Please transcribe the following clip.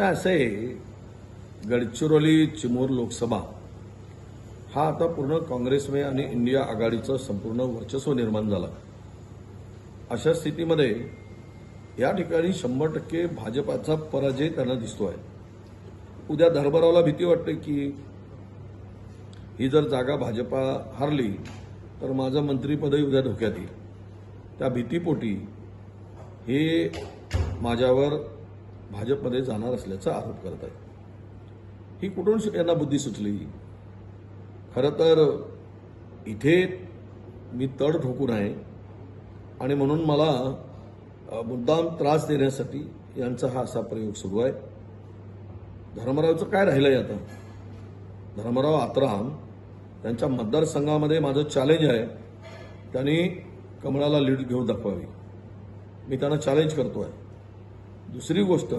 म्हणजे असं आहे गडचिरोली चिमूर लोकसभा हा आता पूर्ण काँग्रेसमय आणि इंडिया आघाडीचं संपूर्ण वर्चस्व निर्माण झालं. अशा स्थितीमध्ये या ठिकाणी शंभर टक्के भाजपाचा पराजय त्यांना दिसतोय. उद्या धर्मरावला भीती वाटते की ही जर जागा भाजपा हारली तर माझं मंत्रीपदही उद्या धोक्यात येईल. त्या भीतीपोटी हे माझ्यावर भाजपमध्ये जाणार असल्याचा आरोप करत आहेत ही कुठून यांना बुद्धी सुचली? खरं तर इथे मी तड ठोकून आहे आणि म्हणून मला मुद्दाम त्रास देण्यासाठी यांचा हा असा प्रयोग सुरू आहे. धर्मरावचं काय राहिलंय आता? धर्मराव आत्राम त्यांच्या मतदारसंघामध्ये माझं चॅलेंज आहे. त्यांनी कमळाला लीड घेऊन दाखवावी. मी त्यांना चॅलेंज करतो आहे दुसरी गोष्ट